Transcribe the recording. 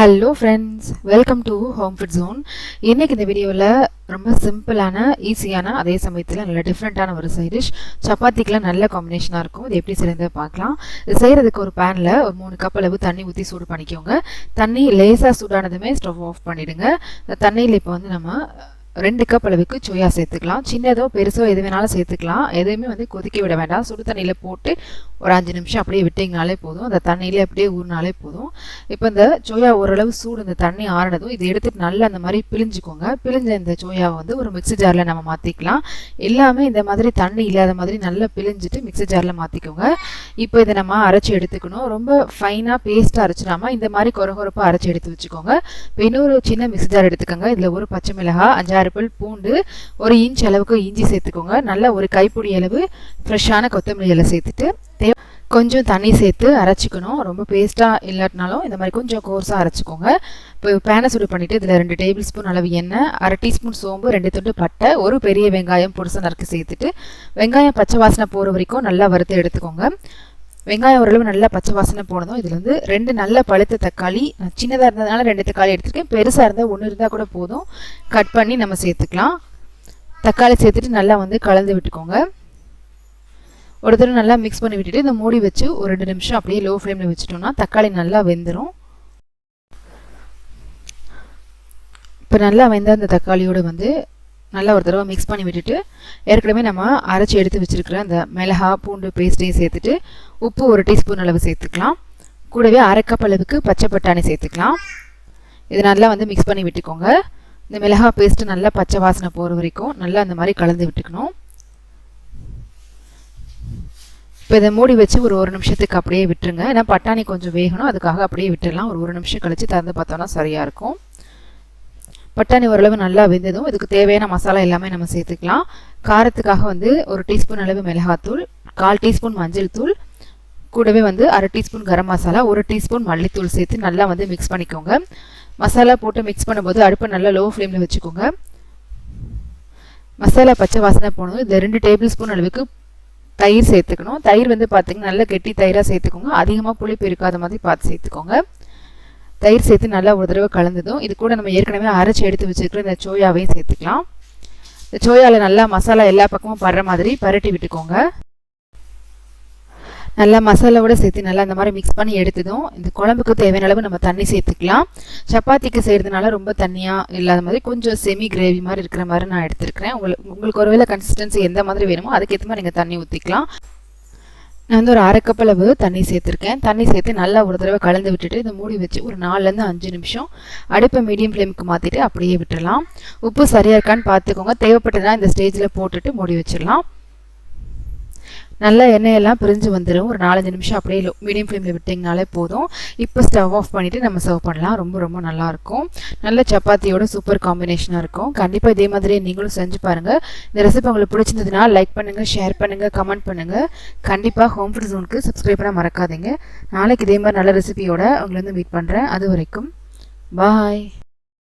Hello friends welcome to home food zone இன்றைக்கி இந்த வீடியோவில் ரொம்ப சிம்பிளான ஈஸியான அதே சமயத்தில் நல்ல டிஃப்ரெண்ட்டான ஒரு சைட் டிஷ் சப்பாத்திக்கெலாம் நல்ல காம்பினேஷனாக இருக்கும். இது எப்படி செய்யறது பார்க்கலாம். இது செய்கிறதுக்கு ஒரு பேனில் ஒரு மூணு கப் அளவு தண்ணி ஊற்றி சூடு பண்ணிக்கோங்க. தண்ணி லேசாக சூடானதுமே ஸ்டவ் ஆஃப் பண்ணிவிடுங்க இந்த தண்ணியில் இப்போ வந்து நம்ம ரெண்டு கப் அளவுக்கு சோயா சேர்த்துக்கலாம். சின்னதோ பெருசோ எது வேணாலும் சேர்த்துக்கலாம். எதுவுமே வந்து கொதிக்க விட வேண்டாம். சுடு தண்ணியில் போட்டு ஒரு அஞ்சு நிமிஷம் அப்படியே விட்டிங்கனாலே போதும். அந்த தண்ணியிலே அப்படியே ஊறினாலே போதும். இப்போ இந்த சோயா ஓரளவு சூடு இந்த தண்ணி ஆறினதும் இதை எடுத்துட்டு நல்லா அந்த மாதிரி பிழிஞ்சுக்கோங்க. பிழிஞ்ச இந்த சோயாவை வந்து ஒரு மிக்ஸி ஜாரில் நம்ம மாற்றிக்கலாம் எல்லாமே இந்த மாதிரி தண்ணி இல்லாத மாதிரி நல்லா பிழிஞ்சிட்டு மிக்ஸி ஜாரில் மாற்றிக்கோங்க இப்போ இதை நம்ம அரைச்சி எடுத்துக்கணும். ரொம்ப ஃபைனாக பேஸ்ட்டாக அரைச்சிடாமல் இந்த மாதிரி கொரகொரப்பாக அரைச்சி எடுத்து வச்சுக்கோங்க. இப்போ இன்னொரு சின்ன மிக்ஸி ஜார் எடுத்துக்கோங்க. இதில் ஒரு பச்சை மிளகாய் அஞ்சாறு பல் பூண்டு ஒரு இன்ச் அளவுக்கு இஞ்சி சேர்த்துக்கோங்க. நல்ல ஒரு கைப்பிடி அளவு ஃப்ரெஷ்ஷான கொத்தமல்லி இலை சேர்த்துட்டு தே கொஞ்சம் தண்ணி சேர்த்து அரைச்சிக்கணும். ரொம்ப பேஸ்ட்டாக இல்லாட்டினாலும் இந்த மாதிரி கொஞ்சம் கோர்ஸாக அரைச்சிக்கோங்க. இப்போ பேனை சுடு பண்ணிவிட்டு இதில் ரெண்டு டேபிள் ஸ்பூன் அளவு எண்ணெய் அரை டீஸ்பூன் சோம்பு ரெண்டு துண்டு பட்டை ஒரு பெரிய வெங்காயம் பொடிசை நறுக்கு சேர்த்துட்டு வெங்காயம் பச்சை வாசனை போகிற வரைக்கும் நல்லா வறுத்து எடுத்துக்கோங்க. வெங்காயம் ஓரளவு நல்லா பச்சை வாசனை போனதும் இதில் வந்து ரெண்டு நல்ல பழுத்த தக்காளி சின்னதாக இருந்ததுனால ரெண்டு தக்காளி எடுத்துருக்கேன். பெருசாக இருந்தால் ஒன்று இருந்தால் கூட போதும். கட் பண்ணி நம்ம சேர்த்துக்கலாம். தக்காளி சேர்த்துட்டு நல்லா வந்து கலந்து விட்டுக்கோங்க. ஒரு தடவை நல்லா மிக்ஸ் பண்ணி விட்டுட்டு இந்த மூடி வச்சு ஒரு ரெண்டு நிமிஷம் அப்படியே லோ ஃப்ளேமில் வச்சுட்டோம்னா தக்காளி நல்லா வெந்துடும் இப்போ நல்லா வெந்த அந்த தக்காளியோடு வந்து நல்லா ஒரு தடவை மிக்ஸ் பண்ணி விட்டுட்டு ஏற்கனவே நம்ம அரைச்சி எடுத்து வச்சுருக்கிற அந்த மிளகா பூண்டு பேஸ்ட்டையும் சேர்த்துட்டு உப்பு ஒரு டீஸ்பூன் அளவு சேர்த்துக்கலாம். கூடவே அரை கப் அளவுக்கு பச்சை பட்டாணி சேர்த்துக்கலாம். இது நல்லா வந்து மிக்ஸ் பண்ணி விட்டுக்கோங்க. இந்த மிளகா பேஸ்ட்டு நல்லா பச்சை வாசனை போகிற வரைக்கும் நல்லா அந்த மாதிரி கலந்து விட்டுக்கணும். இப்போ இதை மூடி வச்சு ஒரு ஒரு நிமிஷத்துக்கு அப்படியே விட்டுருங்க. ஏன்னா பட்டாணி கொஞ்சம் வேகணும். அதுக்காக அப்படியே விட்டுடலாம் ஒரு ஒரு நிமிஷம் கழித்து திறந்து பார்த்தோன்னா சரியாக இருக்கும். பட்டாணி ஓரளவு நல்லா வெந்ததும் இதுக்கு தேவையான மசாலா எல்லாமே நம்ம சேர்த்துக்கலாம். காரத்துக்காக வந்து ஒரு டீஸ்பூன் அளவு மிளகாத்தூள் கால் டீஸ்பூன் மஞ்சள் தூள் கூடவே வந்து அரை டீஸ்பூன் கரம் மசாலா ஒரு டீஸ்பூன் மல்லித்தூள் சேர்த்து நல்லா வந்து மிக்ஸ் பண்ணிக்கோங்க. மசாலா போட்டு மிக்ஸ் பண்ணும்போது அடுப்பை நல்லா லோ ஃப்ளேமில் வச்சுக்கோங்க. மசாலா பச்சை வாசனை போனது இந்த ரெண்டு டேபிள் ஸ்பூன் அளவுக்கு தயிர் சேர்த்துக்கணும். தயிர் வந்து பார்த்திங்கன்னா நல்லா கெட்டி தயிராக சேர்த்துக்கோங்க. அதிகமாக புளிப்பு இருக்காத மாதிரி பார்த்து சேர்த்துக்கோங்க. தயிர் சேர்த்து நல்லா ஒரு தடவை கலந்ததும் இது கூட நம்ம ஏற்கனவே அரைச்சி எடுத்து வச்சுருக்கிற இந்த சோயாவையும் சேர்த்துக்கலாம். இந்த சோயாவில் நல்லா மசாலா எல்லா பக்கமும் படுற மாதிரி பரட்டி விட்டுக்கோங்க. நல்லா மசாலாவோட சேர்த்து நல்லா இந்த மாதிரி மிக்ஸ் பண்ணி எடுத்ததும் இந்த குழம்புக்கு தேவையான அளவு நம்ம தண்ணி சேர்த்துக்கலாம். சப்பாத்திக்கு செய்கிறதுனால ரொம்ப தண்ணியாக இல்லாத மாதிரி கொஞ்சம் செமி கிரேவி மாதிரி இருக்கிற மாதிரி நான் எடுத்துருக்கிறேன். உங்களுக்கு உங்களுக்கு ஒருவேளை கன்சிஸ்டன்சி எந்த மாதிரி வேணுமோ அதுக்கேற்ற மாதிரி நீங்கள் தண்ணி ஊற்றிக்கலாம் நான் வந்து ஒரு அரை கப் அளவு தண்ணி சேர்த்துருக்கேன். தண்ணி சேர்த்து நல்லா ஒரு தடவை கலந்து விட்டுட்டு இதை மூடி வச்சு ஒரு நாலுலேருந்து அஞ்சு நிமிஷம் அடுப்பை மீடியம் ஃப்ளேமுக்கு மாற்றிட்டு அப்படியே விட்டுடலாம் உப்பு சரியாக இருக்கான்னு பார்த்துக்கோங்க. தேவைப்பட்டதுனா இந்த ஸ்டேஜில் போட்டுட்டு மூடி வச்சிடலாம். நல்லா எண்ணெயெல்லாம் பிரிஞ்சு வந்துடும் ஒரு நாலஞ்சு நிமிஷம் அப்படியே மீடியம் ஃப்ளேமில் விட்டிங்கனாலே போதும். இப்போ ஸ்டவ் ஆஃப் பண்ணிவிட்டு நம்ம சர்வ் பண்ணலாம். ரொம்ப ரொம்ப நல்லாயிருக்கும். நல்ல சப்பாத்தியோட சூப்பர் காம்பினேஷனாக இருக்கும். கண்டிப்பாக இதே மாதிரியே நீங்களும் செஞ்சு பாருங்கள் இந்த ரெசிபி உங்களுக்கு பிடிச்சிருந்ததுன்னா லைக் பண்ணுங்கள் ஷேர் பண்ணுங்கள் கமெண்ட் பண்ணுங்கள் கண்டிப்பாக ஹோம் ஃபுட் ஜோனுக்கு சப்ஸ்கிரைப் பண்ண மறக்காதீங்க. நாளைக்கு இதே மாதிரி நல்ல ரெசிபியோட உங்களை வந்து மீட் பண்ணுறேன் அது வரைக்கும் பாய்